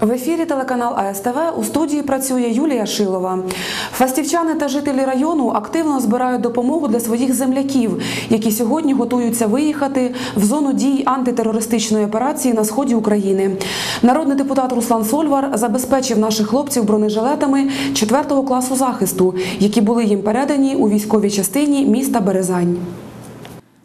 В ефірі телеканал АСТВ у студії працює Юлія Шилова. Фастівчани та жителі району активно збирають допомогу для своїх земляків, які сьогодні готуються виїхати в зону дій антитерористичної операції на сході України. Народний депутат Руслан Сольвар забезпечив наших хлопців бронежилетами 4 класу захисту, які були їм передані у військовій частині міста Березань.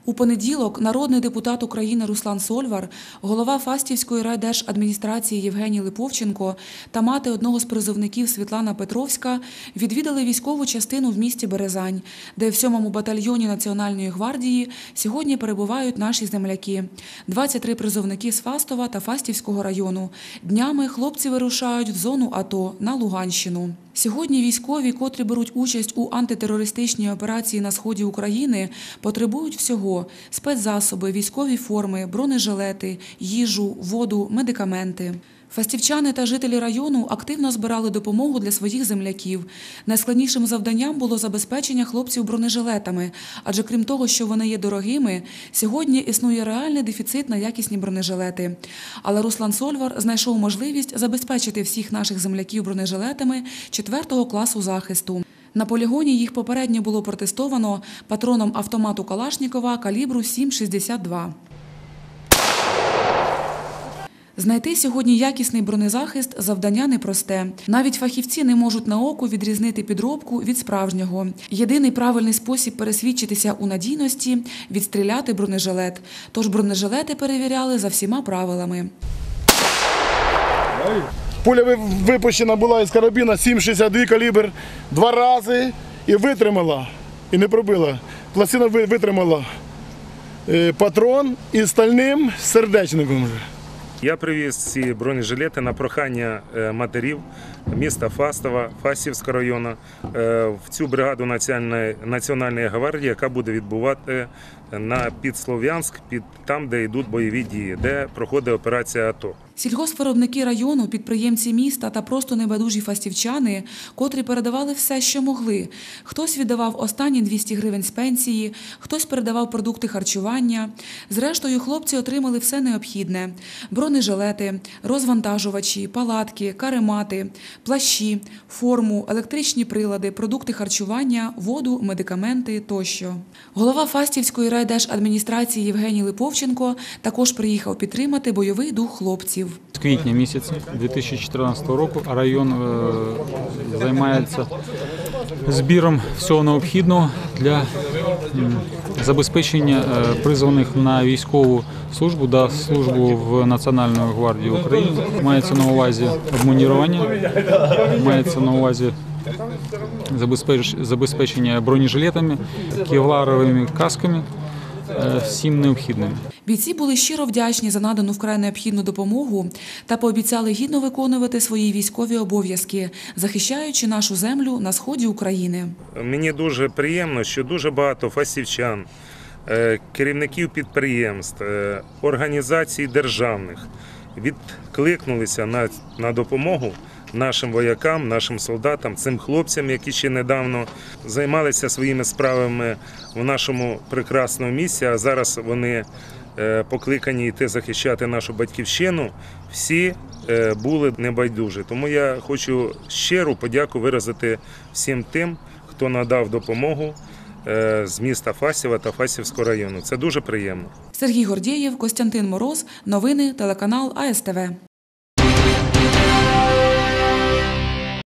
У понеділок народний депутат України Руслан Сольвар, голова Фастівської райдержадміністрації Євгеній Липовченко та мати одного з призовників Світлана Петровська відвідали військову частину в місті Березань, де в 7-му батальйоні Національної гвардії сьогодні перебувають наші земляки. 23 призовники з Фастова та Фастівського району. Днями хлопці вирушають в зону АТО на Луганщину. Сьогодні військові, котрі беруть участь у антитерористичній операції на сході України, потребують всього: спецзасоби, військові форми, бронежилети, їжу, воду, медикаменти. Фастівчани та жителі району активно збирали допомогу для своїх земляків. Найскладнішим завданням було забезпечення хлопців бронежилетами, адже крім того, що вони є дорогими, сьогодні існує реальний дефіцит на якісні бронежилети. Але Руслан Сольвар знайшов можливість забезпечити всіх наших земляків бронежилетами 4 класу захисту. На полігоні їх попередньо було протестовано патроном автомату Калашнікова калібру 7,62. Знайти сьогодні якісний бронезахист завдання непросте. Навіть фахівці не можуть на око відрізнити підробку від справжнього. Єдиний правильний спосіб пересвідчитися у надійності відстріляти бронежилет. Тож бронежилети перевіряли за всіма правилами. Пуля випущена була із карабіна 7,62 калібр два рази і витримала, і не пробила. Пластина витримала е, патрон із стальним сердечником. Я привіз ці бронежилети на прохання е, матерів міста Фастова, Фастівського району е, в цю бригаду Національної, Національної гвардії, яка буде відбувати на під Слов'янськ, під там, де йдуть бойові дії, де проходить операція АТО. Сільгоспвиробники району, підприємці міста та просто небайдужі фастівчани, котрі передавали все, що могли. Хтось віддавав останні 200 гривень з пенсії, хтось передавав продукти харчування. Зрештою, хлопці отримали все необхідне: бронежилети, розвантажувачі, палатки, каремати, плащі, форму, електричні прилади, продукти харчування, воду, медикаменти тощо. Голова Фастівської райдержадміністрації Євгеній Липовченко також приїхав підтримати бойовий дух хлопців. З квітня місяця 2014 року район е, займається збіром всього необхідного для забезпечення е, призваних на військову службу та службу в Національної гвардії України. Мається на увазі обмунірування, мається на увазі забезпеч- забезпечення бронежилетами, кевларовими касками, всім необхідним. Бійці були щиро вдячні за надану вкрай необхідну допомогу та пообіцяли гідно виконувати свої військові обов'язки, захищаючи нашу землю на сході України. Мені дуже приємно, що дуже багато фастівчан, е, керівників підприємств, е, організацій державних відкликнулися на, на допомогу нашим воякам, нашим солдатам, цим хлопцям, які ще недавно займалися своїми справами в нашому прекрасному місці, а зараз вони е, покликані йти захищати нашу батьківщину. Всі е, були небайдужі. Тому я хочу щиру подяку виразити всім тим, хто надав допомогу е, з міста Фасєва та Фасівського району. Це дуже приємно. Сергій Гордєєв, Костянтин Мороз. Новини телеканал АСТВ.